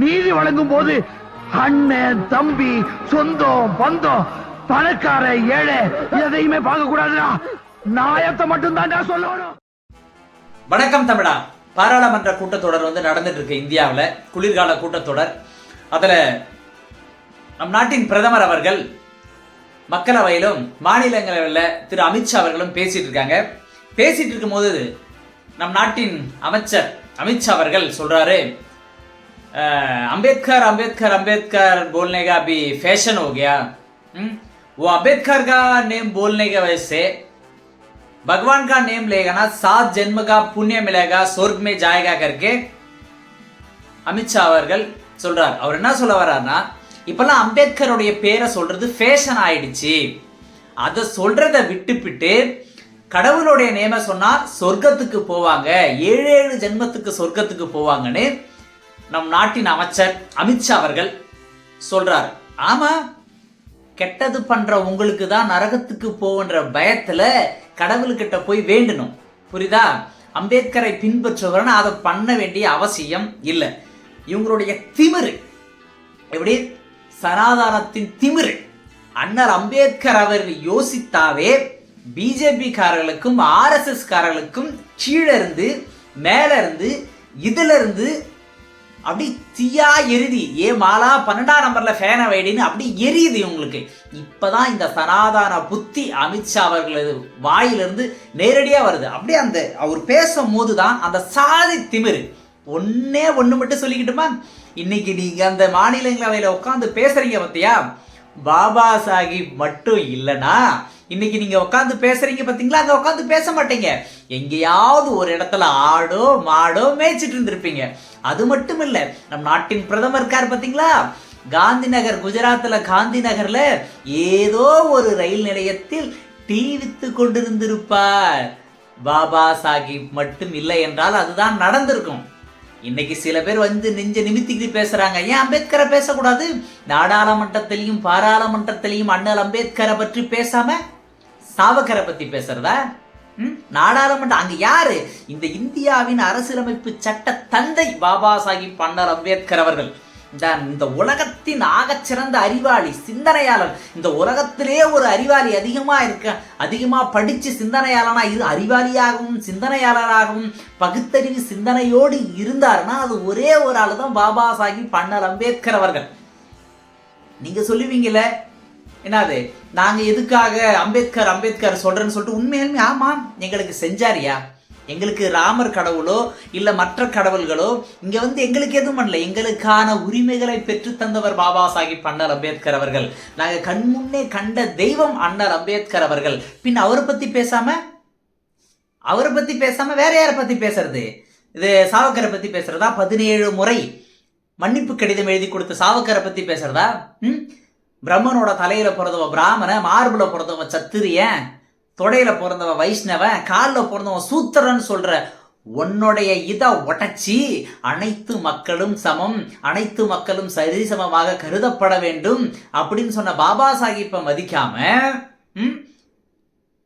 நீதி வழங்கும் போது அண்ணன் தம்பி சொந்தம் பந்தம் பணக்கார ஏழை எதையுமே பார்க்க கூடாதுடா நாயத்தை மட்டும் சொல்லணும். வணக்கம் தமிழா. பாராளுமன்ற கூட்டத்தொடர் வந்து நடந்துட்டு இருக்கு இந்தியாவில் குளிர்கால கூட்டத்தொடர். அதில் நம் நாட்டின் பிரதமர் அவர்கள் மக்களவையிலும் மாநிலங்களவையில் திரு அமித்ஷா அவர்களும் பேசிட்டு இருக்காங்க பேசிட்டு இருக்கும்போது நம் நாட்டின் அமைச்சர் அமித்ஷா அவர்கள் சொல்றாரு "अ, अंबेडकर अंबेडकर अंबेडकर बोलने का अभी फैशन हो गया हम्म? वो अंबेडकर का नेम बोलने की वजह से भगवान का नेम लेगा ना सात जन्म का पुण्य मिलेगा स्वर्ग में जाएगा करके அமித்ஷா அவர்கள் சொல்றார் அவர் என்ன சொல்ல வர்றாருன்னா இப்பெல்லாம் அம்பேத்கருடைய பேரை சொல்றது ஃபேஷன் ஆயிடுச்சு அதை சொல்றத விட்டுப்பிட்டு கடவுளுடைய நேம சொன்னா சொர்க்கத்துக்கு போவாங்க ஏழு ஏழு ஜென்மத்துக்கு சொர்க்கத்துக்கு போவாங்கன்னு நம் நாட்டின் அமைச்சர் அமித்ஷா அவர்கள் சொல்றார். ஆமா கெட்டது பண்ற உங்களுக்கு தான் நரகத்துக்கு போகின்ற பயத்துல கடவுள்கிட்ட போய் வேண்டணும். புரியுதா? அம்பேத்கரை பின்பற்றுவரன் அதை பண்ண வேண்டிய அவசியம் இல்லை. இவங்களுடைய திமிரு எப்படி? சனாதானத்தின் திமிரு. அண்ணர் அம்பேத்கர் அவர் யோசித்தாவே பிஜேபி காரர்களுக்கும் ஆர்எஸ்எஸ் காரர்களுக்கும் கீழே இருந்து மேலே இருந்து இதுல இருந்து அப்படி தீயா எரிதி ஏ மாலா பன்னெண்டாம் நம்பர்ல ஃபேனை வைடின்னு அப்படி எரியுது இவங்களுக்கு. இப்பதான் இந்த சனாதான புத்தி அமித்ஷா அவர்களது வாயிலிருந்து நேரடியா வருது. அப்படியே அந்த அவர் பேசும்போது தான் அந்த சாதி திமிரு. ஒன்னே ஒண்ணு மட்டும் சொல்லிக்கிட்டுமா? இன்னைக்கு நீங்க அந்த மாநிலங்களவையில உட்காந்து பேசுறீங்க பார்த்தியா பாபா சாஹிப் மட்டும் இல்லைன்னா இன்னைக்கு நீங்க உட்காந்து பேசுறீங்க பாத்தீங்களா? அங்க உட்காந்து பேச மாட்டீங்க. எங்கேயாவது ஒரு இடத்துல ஆடோ மாடோ மேய்ச்சிட்டு இருந்திருப்பீங்க. அது மட்டும் இல்ல நம் நாட்டின் பிரதமர் இருக்கார் பாத்தீங்களா? காந்தி நகர் குஜராத்ல காந்தி நகர்ல ஏதோ ஒரு ரயில் நிலையத்தில் டீ வித்து கொண்டிருந்திருப்பார். பாபா சாஹிப் மட்டும் இல்லை என்றால் அதுதான் நடந்திருக்கும். இன்னைக்கு சில பேர் வந்து நெஞ்ச நிமித்திக்கிட்டு பேசுறாங்க. ஏன் அம்பேத்கரை பேசக்கூடாது? நாடாளுமன்றத்திலையும் பாராளுமன்றத்திலையும் அண்ணல் அம்பேத்கரை பற்றி பேசாம சாவக்கரை பத்தி பேசுறதா? ம்? நாடாளுமன்றம் அங்க யாரு? இந்த இந்தியாவின் அரசியலமைப்பு சட்ட தந்தை பாபா சாஹிப் அண்ணல் அம்பேத்கர் அவர்கள். இந்த இந்த உலகத்தின் ஆகச்சிறந்த அறிவாளி சிந்தனையாளர். இந்த உலகத்திலே ஒரு அறிவாளி அதிகமா இருக்க அதிகமா படிச்சு சிந்தனையாளனா இரு அறிவாளியாகவும் சிந்தனையாளராகவும் பகுத்தறிவு சிந்தனையோடு இருந்தாருன்னா அது ஒரே ஒரு ஆளு தான் பாபா சாஹிப் அண்ணல் அம்பேத்கர் அவர்கள். நீங்க சொல்லுவீங்களே என்னது? நாங்கள் எதுக்காக அம்பேத்கர் அம்பேத்கர் சொல்கிறேன்னு சொல்லிட்டு உண்மையாலுமே ஆமாம் எங்களுக்கு செஞ்சாரியா? எங்களுக்கு ராமர் கடவுளோ இல்லை மற்ற கடவுள்களோ இங்கே வந்து எங்களுக்கு எதுவும் பண்ணல. எங்களுக்கான உரிமைகளை பெற்று தந்தவர் பாபா சாஹிப் அண்ணல் அம்பேத்கர் அவர்கள். நாங்கள் கண்முன்னே கண்ட தெய்வம் அண்ணல் அம்பேத்கர் அவர்கள். பின் அவரை பற்றி பேசாமல் அவரை பற்றி பேசாமல் வேற யாரை பற்றி பேசுறது? இது சாவக்கரை பற்றி பேசுறதா? பதினேழு முறை மன்னிப்பு கடிதம் எழுதி கொடுத்த சாவக்கரை பற்றி பேசுறதா? ம்? பிரம்மனோட தலையில பிறந்தவன் பிராமண மார்புல பிறந்தவன் சத்திரியன் தொடையில பிறந்தவன் வைஷ்ணவன் காலில் பிறந்தவன் சூத்திரன் சொல்ற உன்னுடைய இதை உடைச்சி அனைத்து மக்களும் சமம் அனைத்து மக்களும் சரிசமமாக கருதப்பட வேண்டும் அப்படின்னு சொன்ன பாபா சாஹிப்பை மதிக்காம ம்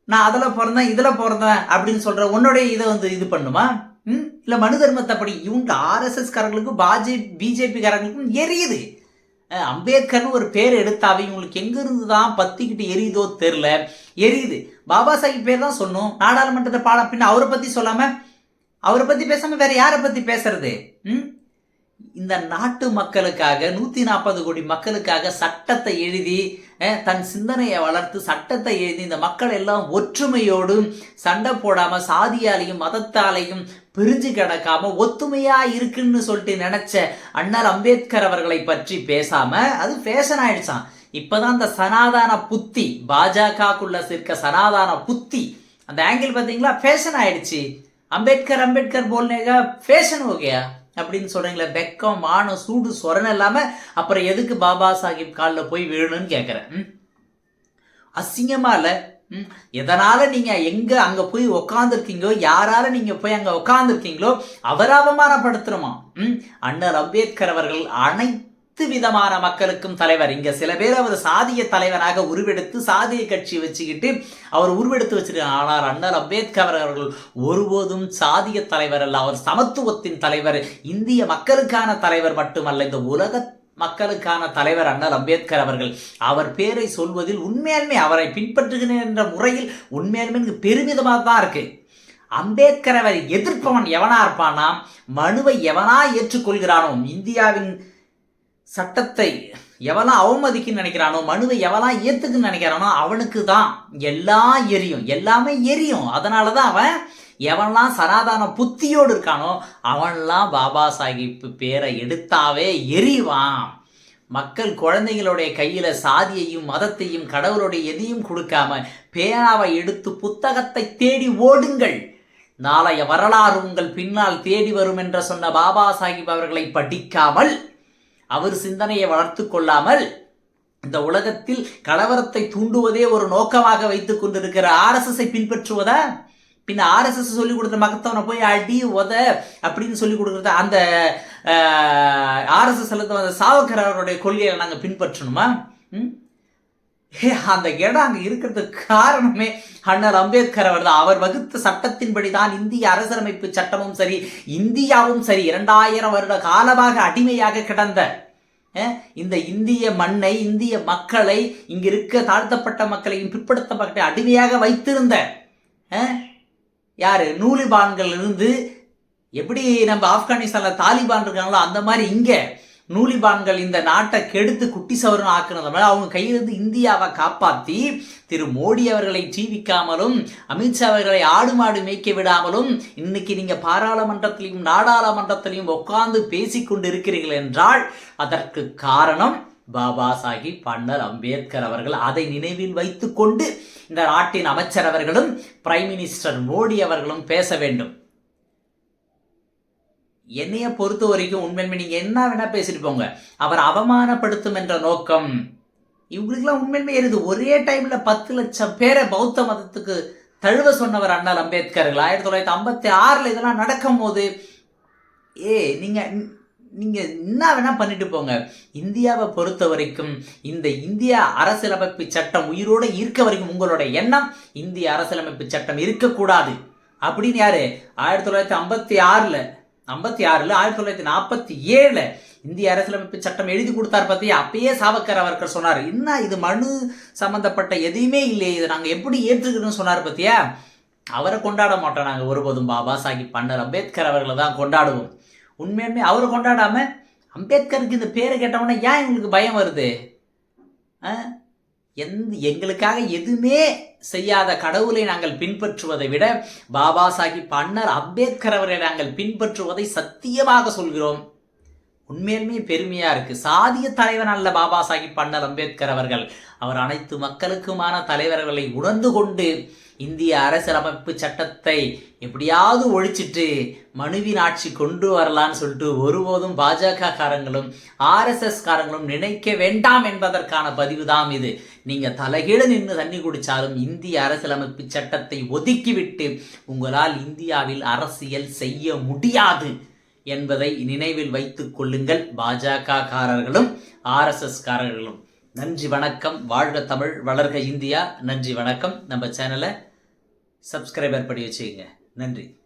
நான் அதில் பிறந்தேன் இதில் பிறந்தேன் அப்படின்னு சொல்ற உன்னுடைய இதை வந்து இது பண்ணுமா? ம் இல்லை மனு தர்மத்தை படி இவங்க ஆர்எஸ்எஸ் காரங்களுக்கும் பாஜே பிஜேபி காரங்களுக்கும் எரியுது. அம்பேத்கர்னு ஒரு பேர் எடுத்தாவே இவங்களுக்கு எங்கிருந்து தான் பத்திக்கிட்டு எரியுதோ தெரில எரியுது. பாபா சாஹிப் பேர் தான் சொன்னோம். நாடாளுமன்றத்தை பாட பின்ன அவரை பற்றி சொல்லாமல் அவரை பற்றி பேசாமல் வேற யாரை பற்றி பேசுறது? ம்? இந்த நாட்டு மக்களுக்காக நூற்றி நாற்பது கோடி மக்களுக்காக சட்டத்தை எழுதி தன் சிந்தனையை வளர்த்து சட்டத்தை எழுதி இந்த மக்கள் எல்லாம் ஒற்றுமையோடும் சண்டை போடாமல் சாதியாலையும் மதத்தாலையும் பிரிஞ்சு கிடக்காம ஒத்துமையா இருக்குன்னு சொல்லிட்டு நினைச்ச அண்ணல் அம்பேத்கர் அவர்களை பற்றி பேசாம அது ஃபேஷன் ஆயிடுச்சான் இப்பதான் அந்த சனாதான புத்தி பாஜகக்குள்ள சிற்க சனாதான புத்தி அந்த ஆங்கிள் பாத்தீங்களா ஃபேஷன் ஆயிடுச்சு. அம்பேத்கர் அம்பேத்கர் போல்னேகா ஃபேஷன் ஓகேயா அப்படின்னு சொல்றீங்களே வெக்கம் மானம் சூடு சொரணம் இல்லாம அப்புறம் எதுக்கு பாபா சாஹிப் காலில் போய் விழணும்னு கேட்குறேன் அசிங்கமா இல்லை. எதனால நீங்க எங்க அங்க போய் உக்காந்துருக்கீங்களோ யாரால நீங்க போய் அங்க உக்காந்துருக்கீங்களோ அவர் அவமானப்படுத்துறோமா? ம்? அண்ணல் அம்பேத்கர் அவர்கள் அனைத்து அனைத்து விதமான மக்களுக்கும் தலைவர். இங்க சில பேர் அவர் சாதிய தலைவராக உருவெடுத்து சாதிய கட்சி வச்சுக்கிட்டு அவர் உருவெடுத்து வச்சிருக்காங்க. ஆனால் அண்ணல் அம்பேத்கர் அவர்கள் ஒருபோதும் சாதிய தலைவர் அல்ல. அவர் சமத்துவத்தின் தலைவர். இந்திய மக்களுக்கான தலைவர் மட்டுமல்ல இந்த உலக மக்களுக்கான தலைவர் அண்ணல் அம்பேத்கர் அவர்கள். அவர் பேரை சொல்வதில் உண்மையாலுமே அவரை பின்பற்றுகிறேன் என்ற முறையில் உண்மையாலுமே எனக்கு பெருமிதமாக தான் இருக்கு. அம்பேத்கர் அவரை எதிர்ப்பவன் எவனா இருப்பானா மனுவை எவனா ஏற்றுக்கொள்கிறானோ இந்தியாவின் சட்டத்தை எவனா அவமதிக்குன்னு நினைக்கிறானோ மனுவை எவனா ஏத்துக்குன்னு நினைக்கிறானோ அவனுக்கு தான் எல்லாம் எரியும். எல்லாமே எரியும். அதனால தான் அவன் எவன்லாம் சனாதன புத்தியோடு இருக்கானோ அவன்லாம் பாபா சாஹிப் பேரை எடுத்தாவே எரிவான். மக்கள் குழந்தைகளுடைய கையில சாதியையும் மதத்தையும் கடவுளுடைய எதையும் கொடுக்காம பேனாவை எடுத்து புத்தகத்தை தேடி ஓடுங்கள். நாளைய வரலாறு உங்கள் பின்னால் தேடி வரும் என்று சொன்ன பாபா சாஹிப் அவர்களை படிக்காமல் அவர் சிந்தனையை வளர்த்து கொள்ளாமல் இந்த உலகத்தில் கலவரத்தை தூண்டுவதே ஒரு நோக்கமாக வைத்துக் கொண்டிருக்கிற ஆர்எஸ்எஸ்ஐ பின்பற்றுவதா? பின்ன ஆர்எஸ்எஸ் சொல்லி கொடுத்த மகத்தவனை போய் அடி உத அப்படின்னு சொல்லி கொடுக்குறது அந்த ஆர்எஸ்எஸ் அந்த சாவக்கர் அவருடைய கொள்கையை நாங்கள் பின்பற்றணுமா? ம்? ஏ, அந்த இடம் அங்கே இருக்கிறதுக்கு காரணமே அண்ணல் அம்பேத்கர் அவர் தான் அவர் வகுத்த சட்டத்தின்படி தான் இந்திய அரசியலமைப்பு சட்டமும் சரி இந்தியாவும் சரி இரண்டாயிரம் வருட காலமாக அடிமையாக கிடந்த இந்த இந்திய மண்ணை இந்திய மக்களை இங்க இருக்க தாழ்த்தப்பட்ட மக்களையும் பிற்படுத்தப்பட்ட அடிமையாக வைத்திருந்த யாரு? நூலிபான்கள் இருந்து எப்படி நம்ம ஆப்கானிஸ்தான்ல தாலிபான் இருக்காங்களோ அந்த மாதிரி இங்க நூலிபான்கள் இந்த நாட்டை கெடுத்து குட்டி சவரன் ஆக்குனது அவங்க கையிலிருந்து இந்தியாவை காப்பாத்தி திரு மோடி அவர்களை ஜீவிக்காமலும் அமித்ஷா அவர்களை ஆடு மாடு மேய்க்க விடாமலும் இன்னைக்கு நீங்க பாராளுமன்றத்திலையும் நாடாளுமன்றத்திலையும் உட்கார்ந்து பேசிக்கொண்டு இருக்கிறீர்கள் என்றால் அதற்கு காரணம் பாபா சாஹிப் அண்ணல் அம்பேத்கர் அவர்கள் அதை நினைவில் வைத்துக்கொண்டு இந்த நாட்டின் அமைச்சர் அவர்களும் பிரைம் மினிஸ்டர் மோடி அவர்களும் பேச வேண்டும். என்னைய பொறுத்த வரைக்கும் உண்மையின்மை நீங்க என்ன வேணா பேசிட்டு போங்க. அவர் அவமானப்படுத்தும் என்ற நோக்கம். இவங்களுக்கெல்லாம் உண்மையின்மை எழுது ஒரே டைம்ல பத்து லட்சம் பேரை பௌத்த மதத்துக்கு தழுவ சொன்னவர் அண்ணல் அம்பேத்கர்கள். ஆயிரத்தி தொள்ளாயிரத்தி ஐம்பத்தி ஆறுல இதெல்லாம் நடக்கும் போது ஏ நீங்க நீங்கள் என்ன வேணால் பண்ணிட்டு போங்க. இந்தியாவை பொறுத்த வரைக்கும் இந்த இந்திய அரசியலமைப்பு சட்டம் உயிரோட இருக்க வரைக்கும் உங்களோட எண்ணம் இந்திய அரசியலமைப்பு சட்டம் இருக்கக்கூடாது. அப்படின்னு யாரு? ஆயிரத்தி தொள்ளாயிரத்தி ஐம்பத்தி ஆறில் ஐம்பத்தி ஆறில் ஆயிரத்தி தொள்ளாயிரத்தி நாற்பத்தி ஏழில் இந்திய அரசியலமைப்பு சட்டம் எழுதி கொடுத்தார் பார்த்தியா? அப்பயே சாவக்கர் அவர்கள் சொன்னார். என்ன இது மனு சம்பந்தப்பட்ட எதையுமே இல்லையே இதை நாங்கள் எப்படி ஏற்றுக்கணும்னு சொன்னார் பார்த்தியா? அவரை கொண்டாட மாட்டோம் நாங்கள் ஒருபோதும். பாபா சாஹிப் பன்னர் அம்பேத்கர் அவர்களை தான் கொண்டாடுவோம். உண்மையுமே அவரை கொண்டாடாம அம்பேத்கருக்கு இந்த பேரை கேட்டவொடனே ஏன் எங்களுக்கு பயம் வருது? ஆ? எந்த எங்களுக்காக எதுவுமே செய்யாத கடவுளை நாங்கள் பின்பற்றுவதை விட பாபா சாஹிப் அண்ணர் அம்பேத்கர் அவரை நாங்கள் பின்பற்றுவதை சத்தியமாக சொல்கிறோம். உண்மையுமே பெருமையா இருக்கு. சாதிய தலைவர் அல்ல பாபா சாஹிப் அண்ணல் அம்பேத்கர் அவர்கள். அவர் அனைத்து மக்களுக்குமான தலைவர்களை உணர்ந்து கொண்டு இந்திய அரசியலமைப்பு சட்டத்தை எப்படியாவது ஒழிச்சிட்டு மனுவின் ஆட்சி கொண்டு வரலான்னு சொல்லிட்டு ஒருபோதும் பாஜக காரங்களும் ஆர்எஸ்எஸ் காரங்களும் நினைக்க வேண்டாம் என்பதற்கான பதிவு தான் இது. நீங்கள் தலைகீழ நின்று தண்ணி குடித்தாலும் இந்திய அரசியலமைப்பு சட்டத்தை ஒதுக்கிவிட்டு உங்களால் இந்தியாவில் அரசியல் செய்ய முடியாது என்பதை நினைவில் வைத்துக் கொள்ளுங்கள் பாஜக காரர்களும் ஆர்எஸ்எஸ் காரர்களும். நன்றி வணக்கம். வாழ்க தமிழ் வளர்க இந்தியா. நன்றி வணக்கம். நம்ம சேனலை சப்ஸ்கிரைபர் படி வச்சுக்கோங்க. நன்றி.